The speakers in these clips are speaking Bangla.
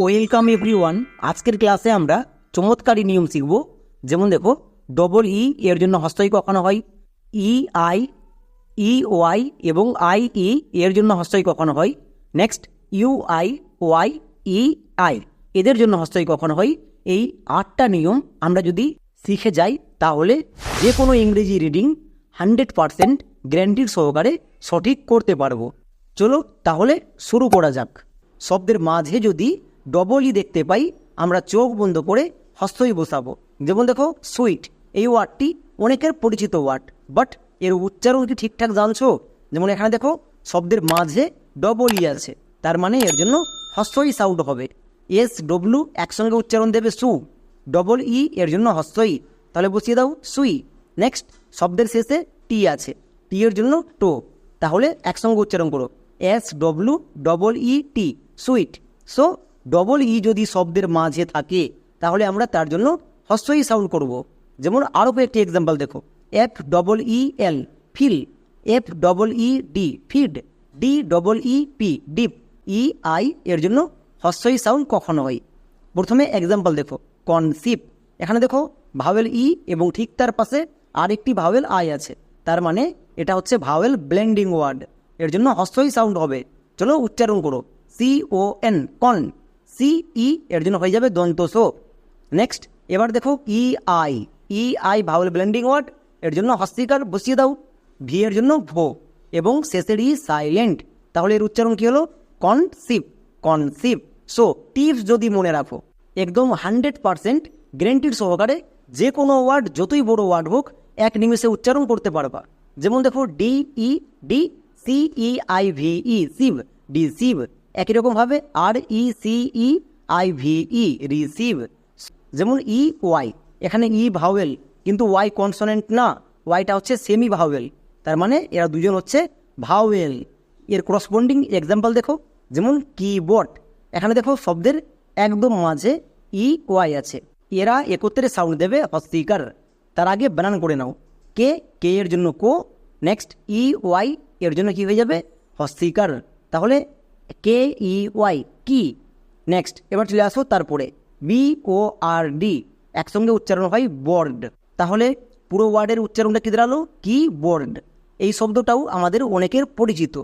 ওয়েলকাম এভরি ওয়ান আজকের ক্লাসে আমরা চমৎকারী নিয়ম শিখব। যেমন দেখো ডবল ই এর জন্য হস্তই কখনো হয়। ই আই ই ওয়াই এবং আই ই এর জন্য হস্তই কখনো হয়। Next U I Y E I এদের জন্য হস্তই কখনো হয়। এই আটটা নিয়ম আমরা যদি শিখে যাই, তাহলে যে কোনো ইংরেজি রিডিং হান্ড্রেড পারসেন্ট গ্যারান্টির সহকারে সঠিক করতে পারব। চলো তাহলে শুরু করা যাক। শব্দের মাঝে যদি ডবল ই দেখতে পাই, আমরা চোখ বন্ধ করে হস্তই বসাবো। যেমন দেখো সুইট এই ওয়ার্ডটি অনেকের পরিচিত ওয়ার্ড বাট এর উচ্চারণ কি ঠিকঠাক জানছো? যেমন এখানে দেখো, শব্দের মাঝে ডবল ই আছে, তার মানে এর জন্য হস্তই সাউন্ড হবে। এস ডব্লু একসঙ্গে উচ্চারণ দেবে সু ডবল ই এর জন্য হস্তই। তাহলে বসিয়ে দাও সুই নেক্সট শব্দের শেষে টি আছে টি এর জন্য টো তাহলে একসঙ্গে উচ্চারণ করো। S W double E T sweet so double E যদি শব্দের মাঝে থাকে, তাহলে আমরা তার জন্য হস্যই সাউন্ড করব। যেমন আরও একটি এক্সাম্পল দেখো। F double E L feel F double E D feed D double E P deep E I এর জন্য হস্যই সাউন্ড কখনো হয়। প্রথমে এক্সাম্পল দেখো কনসিপ এখানে দেখো ভাওয়েল ই এবং ঠিক তার পাশে আরেকটি ভাওয়েল আই আছে। তার মানে এটা হচ্ছে ভাওয়েল ব্লেন্ডিং ওয়ার্ড এর জন্য হস্তই সাউন্ড হবে। চলো উচ্চারণ করো। C O N con C, E, এর জন্য হয়ে যাবে দন্ত সো নেক্সট এবার দেখো E, I. E, I vowel blending word এর জন্য হস্তিকার বসিয়ে দাও। ভি এর জন্য ভো। এবং শেষের ই সাইলেন্ট তাহলে এর উচ্চারণ কি হলো? কনসিপ কনসিপ সো টিপস যদি মনে রাখো, একদম হান্ড্রেড পারসেন্ট গ্যারেন্টির সহকারে যে কোনো ওয়ার্ড যতই বড় ওয়ার্ড হোক, এক নিমেষে উচ্চারণ করতে পারবা। যেমন দেখো D E D C E I V E sieve deceive একই রকমভাবে R E C E I V E receive যেমন ই ওয়াই এখানে ই ভাওয়েল কিন্তু ওয়াই কনসোনেন্ট না। ওয়াইটা হচ্ছে সেমি ভাওয়েল তার মানে এরা দুজন হচ্ছে ভাওয়েল এর করসপন্ডিং এক্সাম্পল দেখো, যেমন কিবোর্ড এখানে দেখো শব্দের একদম মাঝে ই ওয়াই আছে। এরা একত্রে সাউন্ড দেবে হস্তিকার তার আগে বানান করে নাও। কে কে এর জন্য কো? নেক্সট ই ওয়াই এর জন্য কি হয়ে যাবে? হস্তিকার তাহলে কে ই ওয়াই কি নেক্সট এবার চলে আসো তারপরে। বি ও আর ডি একসঙ্গে উচ্চারণ হয় বোর্ড তাহলে পুরো ওয়ার্ডের উচ্চারণটা কী দাঁড়াল? কি বোর্ড এই শব্দটাও আমাদের অনেকের পরিচিত।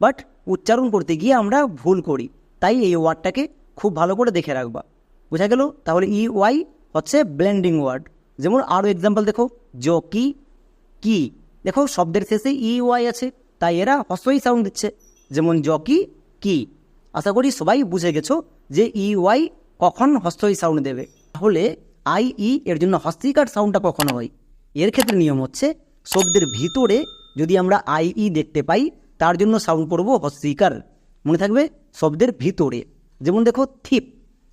বাট উচ্চারণ করতে গিয়ে আমরা ভুল করি। তাই এই ওয়ার্ডটাকে খুব ভালো করে দেখে রাখবা। বোঝা গেল? তাহলে ই ওয়াই হচ্ছে ব্লেন্ডিং ওয়ার্ড যেমন আরও এক্সাম্পল দেখো। জকি কি দেখো, শব্দের শেষে ই ওয়াই আছে। তাই এরা হস্যই সাউন্ড দিচ্ছে। যেমন জকি কি? আশা করি সবাই বুঝে গেছো যে ই ওয়াই কখন হস্তই সাউন্ড দেবে। তাহলে আই ই এর জন্য হস্তিকার সাউন্ডটা কখন হয়? এর ক্ষেত্রে নিয়ম হচ্ছে শব্দের ভিতরে যদি আমরা আই ই দেখতে পাই, তার জন্য সাউন্ড করব হস্তিকার। মনে থাকবে? শব্দের ভিতরে। যেমন দেখো, থিপ।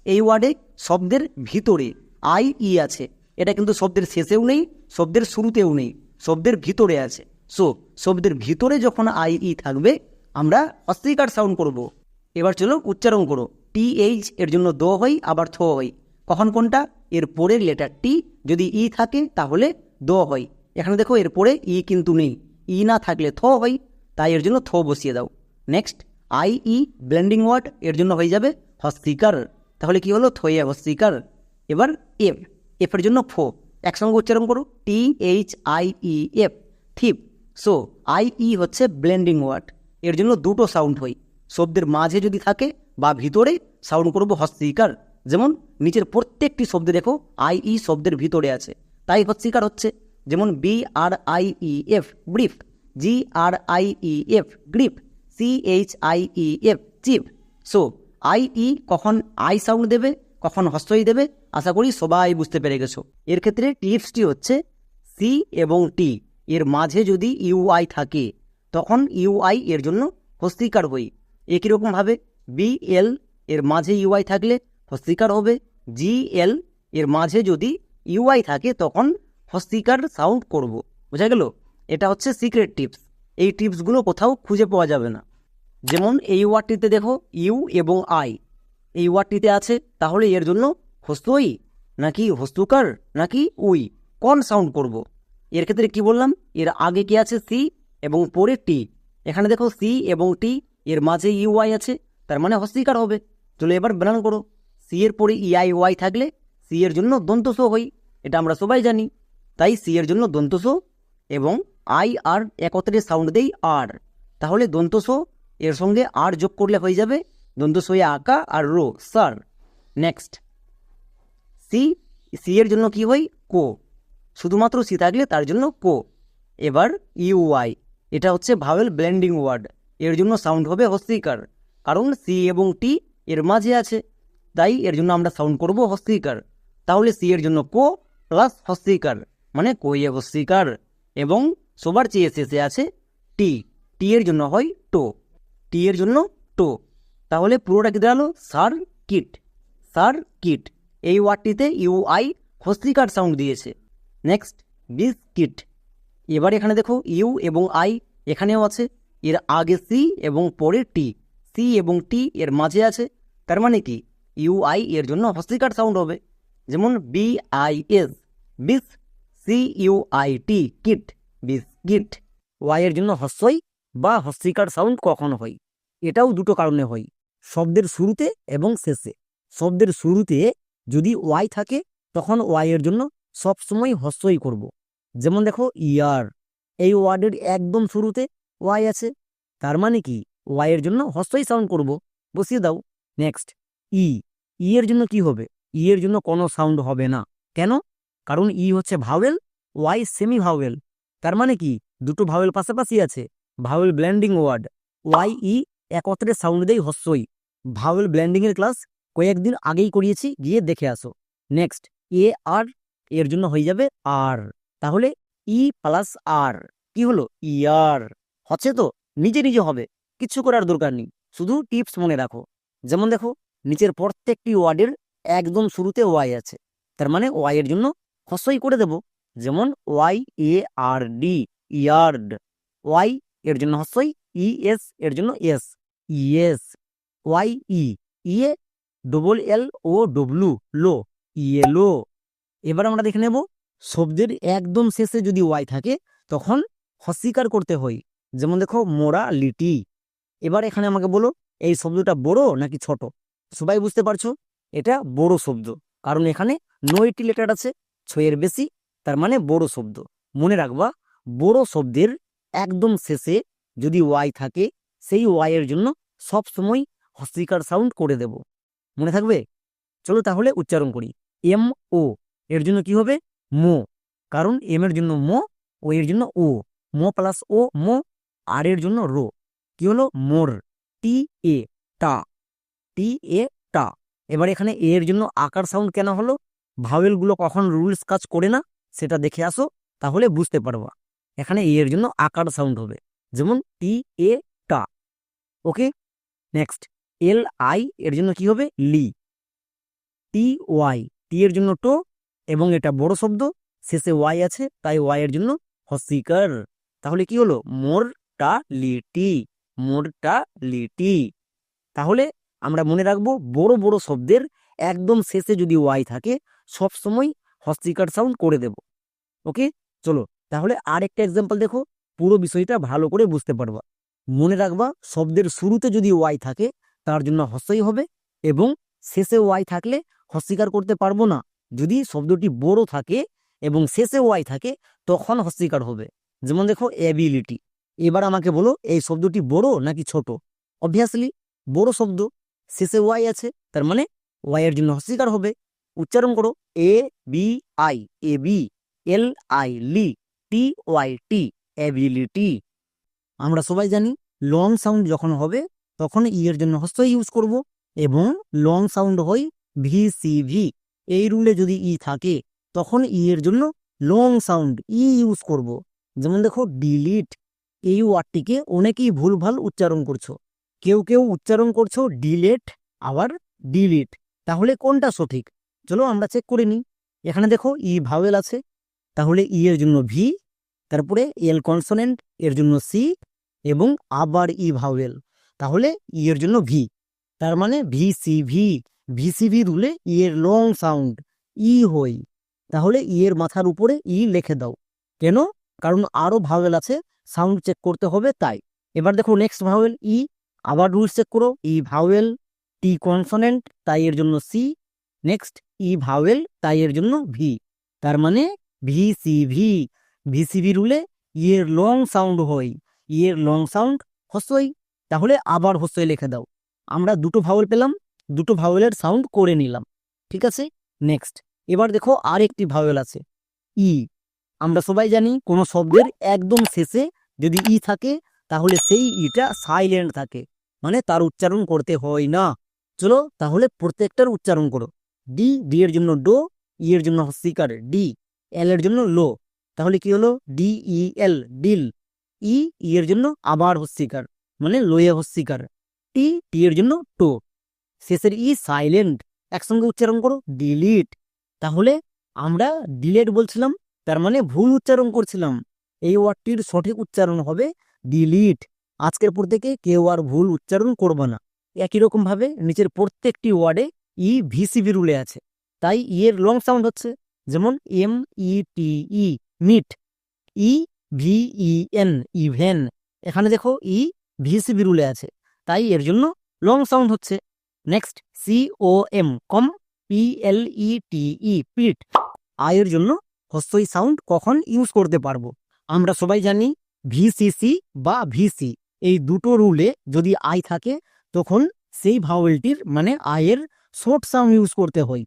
এই ওয়ার্ডে শব্দের ভিতরে আই ই আছে। এটা কিন্তু শব্দের শেষেও নেই, শব্দের শুরুতেও নেই, শব্দের ভিতরে আছে। সো শব্দের ভিতরে যখন আই ই থাকবে আমরা অস্বীকার সাউন্ড করব। এবার চলো উচ্চারণ করো। টি এইচ এর জন্য দ হয়, আবার থ হয়। কখন কোনটা? এর পরের লেটার টি যদি ই থাকে তাহলে দ হয়। এখানে দেখো, এর পরে ই কিন্তু নেই। ই না থাকলে থ হয়, তাই এর জন্য থ বসিয়ে দাও। Next I E blending word এর জন্য হয়ে যাবে হস্তিকার তাহলে কি হলো? থয়ে হস্তিকার এবার এফ এফের জন্য ফো। একসঙ্গে উচ্চারণ করো। T H I E F thief. So I E হচ্ছে ব্লেন্ডিং ওয়ার্ড এর জন্য দুটো সাউন্ড হয়। শব্দের মাঝে যদি থাকে বা ভিতরে সাউন্ড করব হস্তিকার। যেমন নিচের প্রত্যেকটি শব্দে দেখো আই ই শব্দের ভিতরে আছে। তাই হস্তিকার হচ্ছে। যেমন B R I E F brief G R I E F grief C H I E F chief so I E কখন আই সাউন্ড দেবে, কখন হস্তই দেবে, আশা করি সবাই বুঝতে পেরে গেছো। এর ক্ষেত্রে টিপসটি হচ্ছে সি এবং টি এর মাঝে যদি ইউআই থাকে তখন ইউআই এর জন্য হস্তিকার হই। একই রকমভাবে বি এল এর মাঝে ইউআই থাকলে হস্তিকার হবে। জি এল এর মাঝে যদি ইউআই থাকে তখন হস্তিকার সাউন্ড করব। বোঝা গেল? এটা হচ্ছে সিক্রেট টিপস এই টিপসগুলো কোথাও খুঁজে পাওয়া যাবে না। যেমন এই ওয়ার্ডটিতে দেখো ইউ এবং আই এই ওয়ার্ডটিতে আছে, তাহলে এর জন্য হস্তই নাকি হস্তুকার নাকি উই? কোন সাউন্ড করব। এর ক্ষেত্রে কি বললাম? এর আগে কি আছে সি এবং পরে টি, এখানে দেখো সি এবং টি, এর মাঝে ইউআই আছে, তার মানে হস্তিকার হবে। চলো এবার বানান করো। সি এর পরে ইআই ওয়াই থাকলে সি এর জন্য দন্তস হই এটা আমরা সবাই জানি। তাই সি এর জন্য দন্তস এবং আই আর একত্রে সাউন্ড দেই আর। তাহলে দন্তস এর সঙ্গে আর যোগ করলে হয়ে যাবে দন্তস হয়ে আঁকা আর রো, সার। নেক্সট। সি সি এর জন্য কি হয়? কো। শুধুমাত্র সি থাকলে তার জন্য কো। এবার ইউ ইউআই এটা হচ্ছে ভাওয়েল ব্লেন্ডিং ওয়ার্ড। এর জন্য সাউন্ড হবে হস্তিকার কারণ সি এবং টি এর মাঝে আছে। তাই এর জন্য আমরা সাউন্ড করব হস্তিকার তাহলে সি এর জন্য কো প্লাস হস্তিকার মানে কোয়ে হস্তিকার এবং সবার চেয়ে শেষে আছে টি টি এর জন্য হয় টো। টি এর জন্য টো। তাহলে পুরোটা কি দাঁড়াল? সার কিট সার কিট এই ওয়ার্ডটিতে ইউআই হস্তিকার সাউন্ড দিয়েছে। Next biscuit. এবার এখানে দেখো ইউ এবং আই এখানেও আছে, এর আগে সি এবং পরে টি, সি এবং টি এর মাঝে আছে, তার মানে কি? ইউ আই এর জন্য হস্তিকার সাউন্ড হবে। যেমন B I S, bis, C U I T, kit biscuit Y এর জন্য হস্যই বা হস্তিকার সাউন্ড কখন হয়। এটাও দুটো কারণে হয়, শব্দের শুরুতে এবং শেষে। শব্দের শুরুতে যদি ওয়াই থাকে, তখন ওয়াই এর জন্য সবসময় হস্যই করব। যেমন দেখো ইয়ার, এই ওয়ার্ডের একদম শুরুতে ওয়াই আছে। তার মানে কি? ওয়াই এর জন্য হস্তই সাউন্ড করব। বসিয়ে দাও। নেক্সট, ই। ই এর জন্য কি হবে? ই এর জন্য কোনো সাউন্ড হবে না। কেন? কারণ ই হচ্ছে ভাওয়েল, ওয়াই সেমি ভাওয়েল। তার মানে কি? দুটো ভাওয়েল পাশাপাশি আছে। Vowel blending word. Y, E একত্রে সাউন্ড দেই হস্যই ভাওয়েল ব্ল্যান্ডিং এর ক্লাস কয়েকদিন আগেই করিয়েছি, গিয়ে দেখে আসো। নেক্সট, এ, আর, এর জন্য হয়ে যাবে আর। তাহলে ই প্লাস আর কি হলো? ইয়ার হচ্ছে তো নিজে নিজে হবে কিচ্ছু করার দরকার নেই, শুধু টিপস মনে রাখো। যেমন দেখো, নিচের প্রত্যেকটি ওয়ার্ডের একদম শুরুতে ওয়াই আছে, তার মানে ওয়াই এর জন্য হস্যই করে দেব। যেমন Y A R D yard Y এর জন্য হসই ই এস এর জন্য S yes Y E ye double L O W low yellow এবার আমরা দেখে নেব শব্দের একদম শেষে যদি ওয়াই থাকে, তখন হস্বীকার করতে হয়। যেমন দেখো, মোরা, লিটি। এবার এখানে আমাকে বলো, এই শব্দটা বড় নাকি ছোট? সবাই বুঝতে পারছ? এটা বড় শব্দ। কারণ এখানে নয়টি লেটার আছে, ছয়ের বেশি, তার মানে বড় শব্দ। মনে রাখবা, বড় শব্দের একদম শেষে যদি ওয়াই থাকে, সেই ওয়াই এর জন্য সব সময় হস্তিকার সাউন্ড করে দেব। মনে থাকবে? চলো তাহলে উচ্চারণ করি। M, O. এর জন্য কি হবে? মো। কারণ এম এর জন্য মো ও এর জন্য ও। মো প্লাস ও মো। আর এর জন্য রো। কি হলো? মোর। টি এ টা। টি এ টা। এবার এখানে এ এর জন্য আকার সাউন্ড কেন হলো? ভাওয়েলগুলো কখন রুলস কাজ করে না? সেটা দেখে আসো, তাহলে বুঝতে পারবা। এখানে এ এর জন্য আকার সাউন্ড হবে। যেমন টি এ টা। ওকে নেক্সট এল আই এর জন্য কি হবে? লি টি ওয়াই টি এর জন্য টো এবং এটা বড় শব্দ, শেষে ওয়াই আছে, তাই ওয়াই এর জন্য হস্তিকার তাহলে কি হলো? মোর টা লিটি মোরটা লিটি তাহলে আমরা মনে রাখব বড় বড় শব্দের একদম শেষে যদি ওয়াই থাকে, সব সময় হস্তিকার সাউন্ড করে দেব। ওকে? চলো, তাহলে আর একটা এক্সাম্পল দেখো, পুরো বিষয়টা ভালো করে বুঝতে পারবা। মনে রাখবা, শব্দের শুরুতে যদি ওয়াই থাকে, তার জন্য হস্যই হবে এবং শেষে ওয়াই থাকলে হস্বীকার করতে পারব না। যদি শব্দটি বড় থাকে এবং শেষে ওয়াই থাকে, তখন হস্বীকার হবে। যেমন দেখো এবিলিটি এবার আমাকে বলো, এই শব্দটি বড় নাকি ছোট? অবভিয়াসলি বড় শব্দ। শেষে ওয়াই আছে, তার মানে ওয়াই এর জন্য হস্বীকার হবে। উচ্চারণ করো A B I A B L I li T Y T ability আমরা সবাই জানি লং সাউন্ড যখন হবে, তখন ই এর জন্য হস্ত ইউজ করব এবং লং সাউন্ড হয় ভি সি ভি এই রুলে যদি ই থাকে, তখন ই এর জন্য লং সাউন্ড ই ইউজ করব। যেমন দেখো ডিলিট এই ওয়ার্ডটিকে অনেকেই ভুলভাল উচ্চারণ করছ। কেউ কেউ উচ্চারণ করছ ডিলেট আবার ডিলিট তাহলে কোনটা সঠিক? চলো আমরা চেক করে নিই। এখানে দেখো ই ভাওয়েল আছে। তাহলে ই এর জন্য ভি তারপরে এল কনসোনেন্ট এর জন্য সি এবং আবার ই ভাওয়েল তাহলে ই এর জন্য ভি তার মানে ভি সি ভি ভিসিভি রুলে ই এর লং সাউন্ড ই হই। তাহলে ই এর মাথার উপরে ই লিখে দাও। কেন? কারণ আরও ভাওয়েল আছে সাউন্ড চেক করতে হবে তাই। এবার দেখো নেক্সট ভাওয়েল ই আবার রুলস চেক করো। ই ভাওয়েল টি কনসোনেন্ট তাই এর জন্য সি নেক্সট ই ভাওয়েল তাই এর জন্য ভি তার মানে ভি সি ভি ভিসিভি রুলে ইয়ের লং সাউন্ড হয় এর লং সাউন্ড হসই। তাহলে আবার হসই লিখে দাও। আমরা দুটো ভাওয়েল পেলাম। দুটো ভাওয়েলের সাউন্ড করে নিলাম। ঠিক আছে? নেক্সট এবার দেখো আর একটি ভাওয়েল আছে। ই আমরা সবাই জানি কোনো শব্দের একদম শেষে যদি ই থাকে, তাহলে সেই ইটা সাইলেন্ট থাকে। মানে তার উচ্চারণ করতে হয় না। চলো তাহলে প্রত্যেকটার উচ্চারণ করো। ডি ডি এর জন্য ডো ই এর জন্য হস্তিকার ডি এল এর জন্য লো তাহলে কি হলো? ডি ই এল ডিল ই ই এর জন্য আবার হস্তিকার মানে লোয়ে হস্তিকার টি টি এর জন্য টো শেষের ই সাইলেন্ট একসঙ্গে উচ্চারণ করো ডিলিট তাহলে আমরা ডিলেট বলছিলাম, তার মানে ভুল উচ্চারণ করছিলাম। এই ওয়ার্ডটির সঠিক উচ্চারণ হবে ডিলিট আজকের পর থেকে কেউ আর ভুল উচ্চারণ করবে না। একই রকম ভাবে নিচের প্রত্যেকটি ওয়ার্ডে ই ভিসিভি রুলে আছে। তাই ই এর লং সাউন্ড হচ্ছে, যেমন M E T E meet E V E N even এখানে দেখো ই ভিসিভি রুলে আছে, তাই এর জন্য লং সাউন্ড হচ্ছে। Next C O M com P L E T E pete আয়ের জন্য হস্যই সাউন্ড কখন ইউজ করতে পারব? আমরা সবাই জানি ভিসিসি বা ভিসি এই দুটো রুলে যদি আই থাকে, তখন সেই ভাওয়েলটির মানে আয়ের শর্ট সাউন্ড ইউজ করতে হয়।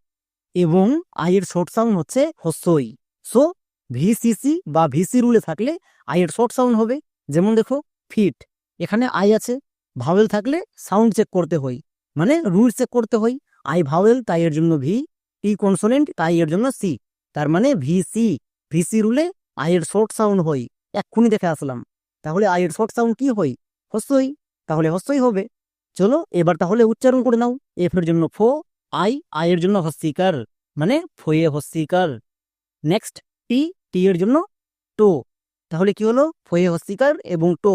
এবং আয়ের শর্ট সাউন্ড হচ্ছে হস্যই সো ভিসিসি বা ভিসি রুলে থাকলে আয়ের শর্ট সাউন্ড হবে। যেমন দেখো ফিট এখানে আই আছে। ভাওয়েল থাকলে সাউন্ড চেক করতে হয়। মানে রুল চেক করতে হয়। আই ভাওয়েল তাই এর জন্য ভি টি কনসোনেন্ট তাই এর জন্য সি তার মানে ভি সি ভি সি রুলে আয়ের শর্ট সাউন্ড হয়। এক্ষুনি দেখে আসলাম। তাহলে আয়ের শর্ট সাউন্ড কি হয়? হস্যই তাহলে হস্যই হবে। চলো এবার তাহলে উচ্চারণ করে নাও। এফ এর জন্য ফো আই আয়ের জন্য হস্তিকার। মানে ফয়ে হস্তিকার। নেক্সট টি টি এর জন্য টো। তাহলে কি হলো? ফয়ে হস্তিকার এবং টো।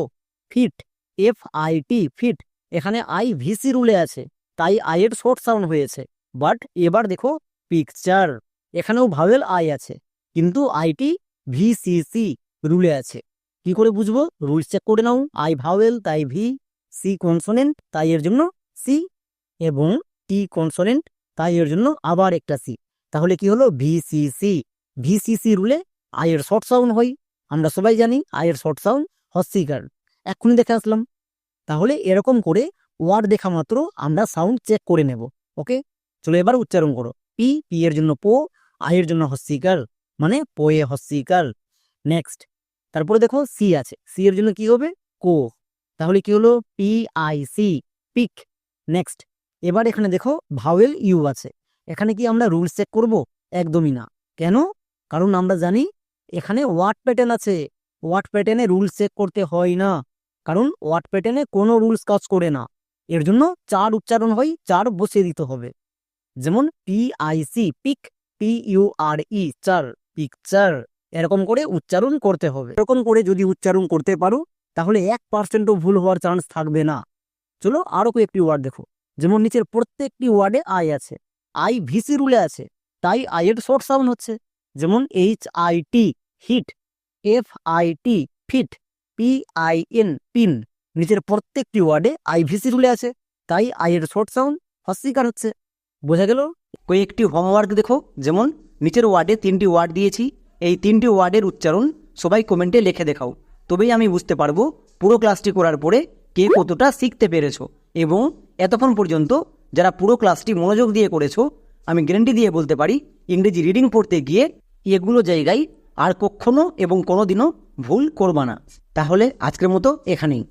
Fit F I T fit. এখানে আই ভিসি রুলে আছে, তাই আয়ের শর্ট সাউন্ড হয়েছে। বাট এবার দেখো পিকচার এখানেও ভাওয়েল আই আছে, কিন্তু আইটি ভিসিসি রুলে আছে। কি করে বুঝব? রুলস চেক করে নাও আই ভাওয়েল তাই ভি সি কনসোনেন্ট তাই এর জন্য সি এবং টি কনসোনেন্ট তাই এর জন্য আবার একটা সি তাহলে কি হলো? ভিসিসি ভিসিসি রুলে আয়ের শর্ট সাউন্ড হয়। আমরা সবাই জানি আয়ের শর্ট সাউন্ড হস্তিকার এক্ষুনি দেখে আসলাম। তাহলে এরকম করে ওয়ার্ড দেখা মাত্র আমরা সাউন্ড চেক করে নেব ওকে চলো এবার উচ্চারণ করো। পি পি এর জন্য পো আয়ের জন্য হস্তিকার মানে পোয়ে হস্তিকার। নেক্সট তারপরে দেখো সি আছে। সি এর জন্য কি হবে? কো। তাহলে কি হলো? P I C pick next এবার এখানে দেখো ভাওয়েল ইউ আছে। এখানে কি আমরা রুলস চেক করব? একদমই না। কেন? কারণ আমরা জানি এখানে ওয়ার্ড প্যাটার্ন আছে। ওয়ার্ড প্যাটার্নে রুলস চেক করতে হয় না। কারণ ওয়ার্ড প্যাটার্নে কোনো রুলস কাজ করে না। এর জন্য চার উচ্চারণ হয়, চার বসিয়ে দিতে হবে। যেমন P I pick P U R E চার পিকচার এরকম করে উচ্চারণ করতে হবে। এরকম করে যদি উচ্চারণ করতে পারো, তাহলে এক পার্সেন্টও ভুল হওয়ার চান্স থাকবে না। চলো আরও কয়েকটি ওয়ার্ড দেখো। যেমন নিচের প্রত্যেকটি ওয়ার্ডে আই আছে। আই ভিসি রুলে আছে। তাই আই এর শর্ট সাউন্ড হচ্ছে। যেমন H I T hit F I T fit P I N pin নিচের প্রত্যেকটি ওয়ার্ডে আই ভিসি রুলে আছে। তাই আই এর শর্ট সাউন্ড হস্তিকার হচ্ছে। বোঝা গেল? কয়েকটি হোমওয়ার্ক দেখো। যেমন, নিচের ওয়ার্ডে তিনটি ওয়ার্ড দিয়েছি। এই তিনটি ওয়ার্ডের উচ্চারণ সবাই কমেন্টে লিখে দেখাও। তবেই আমি বুঝতে পারব পুরো ক্লাসটি করার পরে কে কতটা শিখতে পেরেছ। এবং এতক্ষণ পর্যন্ত যারা পুরো ক্লাসটি মনোযোগ দিয়ে করেছ, আমি গ্যারেন্টি দিয়ে বলতে পারি, ইংরেজি রিডিং পড়তে গিয়ে এগুলো জায়গায় আর কখনো এবং কোনোদিনও ভুল করবা না। তাহলে আজকের মতো এখানেই।